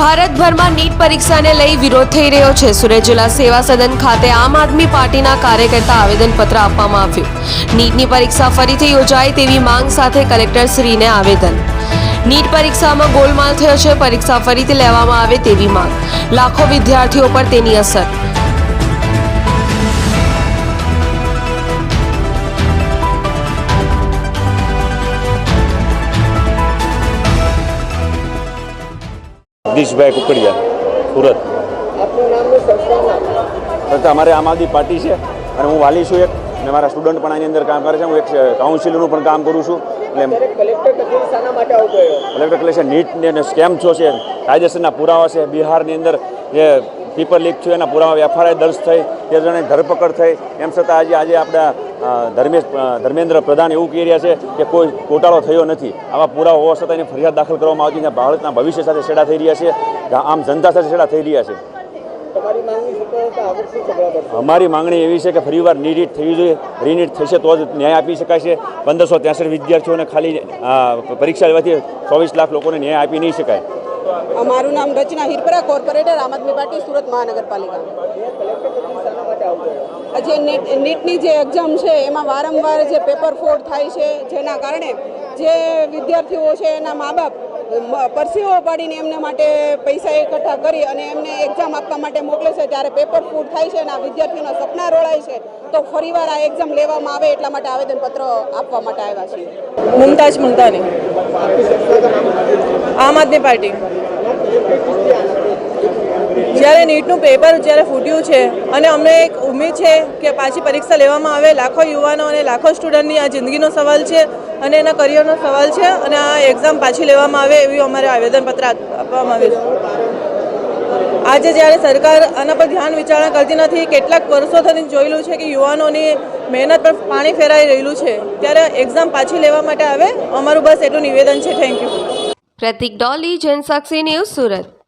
ભારતભરમાં નીટ પરીક્ષાને લઈ વિરોધ થઈ રહ્યો છે. સુરત જિલ્લા સેવા સદન ખાતે આમ આદમી પાર્ટીના કાર્યકર્તા આવેદનપત્ર આપવામાં આવ્યું. નીટની પરીક્ષા ફરીથી યોજાય તેવી માંગ સાથે કલેક્ટર શ્રીને આવેદન. નીટ પરીક્ષામાં ગોલમાલ થયો છે. પરીક્ષા ફરીથી લેવામાં આવે તેવી માંગ. લાખો વિદ્યાર્થીઓ પર તેની અસર. જગદીશભાઈ કુકડિયા સુરત. અમારે આમ આદમી પાર્ટી છે અને હું વાલી છું એક અને મારા સ્ટુડન્ટ પણ આની અંદર કામ કરે છે. હું એક કાઉન્સિલરનું પણ કામ કરું છું. એટલે કલેક્ટર કલેક્ટર નીટ ને સ્કેમ છો છે. કાયદેસરના પુરાવા છે. બિહારની અંદર જે પેપર લીક થયું એના પુરાવા એફઆરઆઈ દર્જ થઈ. તે જણે ધરપકડ થઈ. એમ છતાં આજે આજે આપણા ધર્મેશ ધર્મેન્દ્ર પ્રધાન એવું કહી રહ્યા છે કે કોઈ ગોટાળો થયો નથી. આવા પુરાવા હોવા છતાં એની ફરિયાદ દાખલ કરવામાં આવતી અને ભારતના ભવિષ્ય સાથે છેડા થઈ રહ્યા છે. આમ જનતા સાથે છેડા થઈ રહ્યા છે. અમારી માંગણી એવી છે કે ફરીવાર નીટ થવી જોઈએ. રીનીટ થશે તો જ ન્યાય આપી શકાય છે. પંદરસો ત્રેસઠ વિદ્યાર્થીઓને ખાલી પરીક્ષા લેવાથી ચોવીસ લાખ લોકોને ન્યાય આપી નહીં શકાય. મારું નામ રચના હિરપરા કોર્પોરેટર આમ આદમી પાર્ટી સુરત મહાનગરપાલિકા. માટે આવતો નીટ, નીટની જે એક્ઝામ છે, એમાં વારંવાર જે પેપર ફોડ થાય છે, જેના કારણે જે વિદ્યાર્થીઓ છે, એના મા બાપ પરસીઓ પાડીને એમને માટે પૈસા એકઠા કરી અને એમને એક્ઝામ આપવા માટે મોકલે છે, ત્યારે પેપર ફૂટ થાય છે અને આ વિદ્યાર્થીઓના સપના રોળાય છે, તો ફરીવાર આ એક્ઝામ લેવામાં આવે એટલા માટે આવેદનપત્ર આપવા માટે આવ્યા છીએ. મુમતાજ મુલતાની. આમ આદમી પાર્ટી. જ્યારે નીટનું પેપર જ્યારે ફૂટ્યું છે અને અમને એક ઉમેદ છે કે પાછી પરીક્ષા લેવામાં આવે. લાખો યુવાનો અને લાખો સ્ટુડન્ટની આ જિંદગીનો સવાલ છે અને એના કરિયરનો સવાલ છે અને આ એક્ઝામ પાછી લેવામાં આવે એવી અમારે આવેદનપત્ર આપવામાં આવ્યું આજે જ્યારે સરકાર આના પર ધ્યાન વિચારણા કરતી નથી, કેટલાક વર્ષો થઈને જોયેલું છે કે યુવાનોની મહેનત પર પાણી ફેરાઈ રહેલું છે, ત્યારે એક્ઝામ પાછી લેવા માટે આવે. અમારું બસ એટલું નિવેદન છે. Thank you Pratik Doli, Jansakshi news Surat.